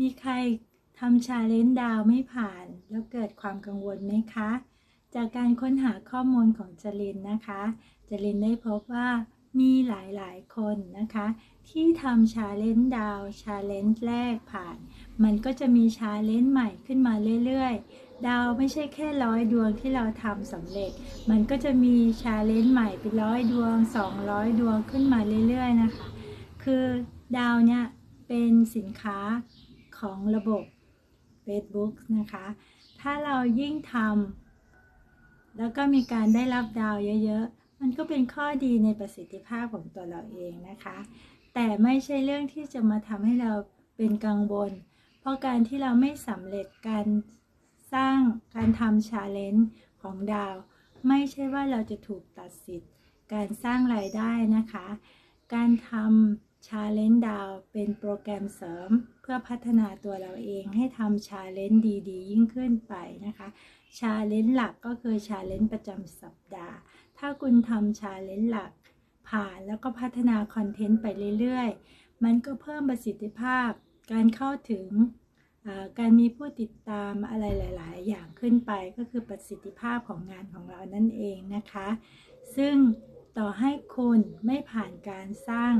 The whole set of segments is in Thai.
มีใครทำชาเลนจ์ดาวไม่ผ่าน แล้วเกิดความกังวลไหมคะ จากการค้นหาข้อมูลของจรินนะคะจรินได้พบว่ามีหลายๆ คนนะคะ ที่ทำชาเลนจ์ดาวชาเลนจ์แรกผ่าน มันก็จะมีชาเลนจ์ใหม่ขึ้นมาเรื่อยๆ ดาวไม่ใช่แค่ร้อยดวงที่เราทำสำเร็จ มันก็จะมีชาเลนจ์ใหม่เป็นร้อยดวง 200 ดวงขึ้นมาเรื่อยๆนะคะ คือดาวเนี่ยเป็นสินค้า ของระบบ Facebook นะคะ ถ้าเรายิ่งทำแล้วก็มีการได้รับดาวเยอะๆ มันก็เป็นข้อดีในประสิทธิภาพของตัวเราเองนะคะ แต่ไม่ใช่เรื่องที่จะมาทำให้เราเป็นกังวล เพราะการที่เราไม่สำเร็จการสร้างการทำชาเลนจ์ของดาว ไม่ใช่ว่าเราจะถูกตัดสิทธิ์ การสร้างรายได้นะคะ การทำ ชาเลนจ์ดาวเป็นโปรแกรมเสริม เพื่อพัฒนาตัวเราเองให้ทำชาเลนจ์ดีๆ ยิ่งขึ้นไปนะคะชาเลนจ์หลักก็คือชาเลนจ์ประจำสัปดาห์ ถ้าคุณทำชาเลนจ์หลัก ผ่านแล้วก็พัฒนาคอนเทนต์ไปเรื่อยๆ มันก็เพิ่มประสิทธิภาพ การเข้าถึงการมีผู้ติดตามอะไรหลาย ๆ อย่างขึ้นไปก็คือประสิทธิภาพของงานของเรานั่นเองนะคะ ซึ่งต่อให้คุณไม่ผ่านการสร้าง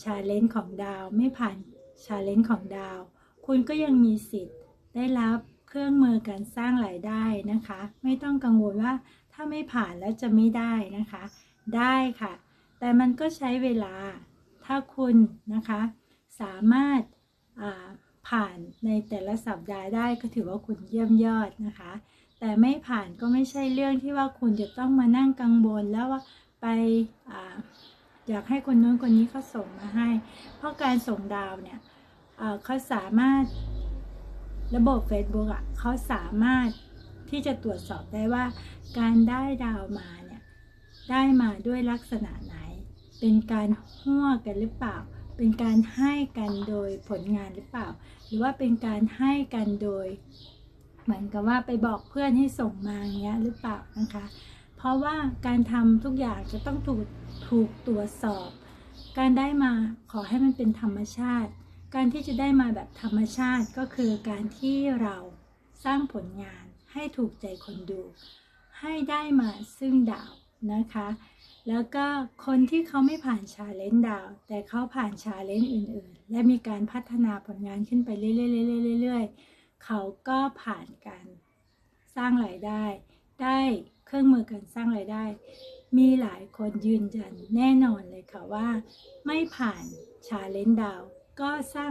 ชาเลนจ์ของดาวไม่ผ่านชาเลนจ์ของดาว คุณก็ยังมีสิทธิ์ได้รับเครื่องมือการสร้างรายได้นะคะ ไม่ต้องกังวลว่าถ้าไม่ผ่านแล้วจะไม่ได้นะคะ ได้ค่ะ แต่มันก็ใช้เวลาถ้าคุณนะคะ สามารถผ่านในแต่ละสัปดาห์ได้ก็ถือว่าคุณเยี่ยมยอดนะคะ แต่ไม่ผ่านก็ไม่ใช่เรื่องที่ว่าคุณจะต้องมานั่งกังวลแล้วว่าไป อาอยากให้คนนู้นคนนี้เขาส่งมาให้ เพราะการส่งดาวเนี่ยเขาสามารถระบบ Facebook อะเขาสามารถที่จะตรวจสอบได้ว่า การได้ดาวมาเนี่ยได้มาด้วยลักษณะไหน เป็นการหัวกันหรือเปล่า เป็นการให้กันโดยผลงานหรือเปล่า หรือว่าเป็นการให้กันโดย เหมือนกับว่าไปบอกเพื่อนให้ส่งมาอย่างเงี้ยหรือเปล่านะคะ เพราะว่าการทำทุกอย่างจะต้องถูกถูกตรวจสอบ การได้มาขอให้มันเป็นธรรมชาติ การที่จะได้มาแบบธรรมชาติก็คือการที่เราสร้างผลงานให้ถูกใจคนดู ให้ได้มาซึ่งดาวนะคะ แล้วก็คนที่เขาไม่ผ่านชาเลนจ์ดาว แต่เขาผ่านชาเลนจ์อื่น ๆ และมีการพัฒนาผลงานขึ้นไปเรื่อยๆๆๆๆเขาก็ผ่านการสร้างรายได้ได้ เครื่องมือการสร้างรายได้ มีหลายคนยืนยันแน่นอนเลยค่ะว่า ไม่ผ่านชาเลนจ์ดาวก็สร้าง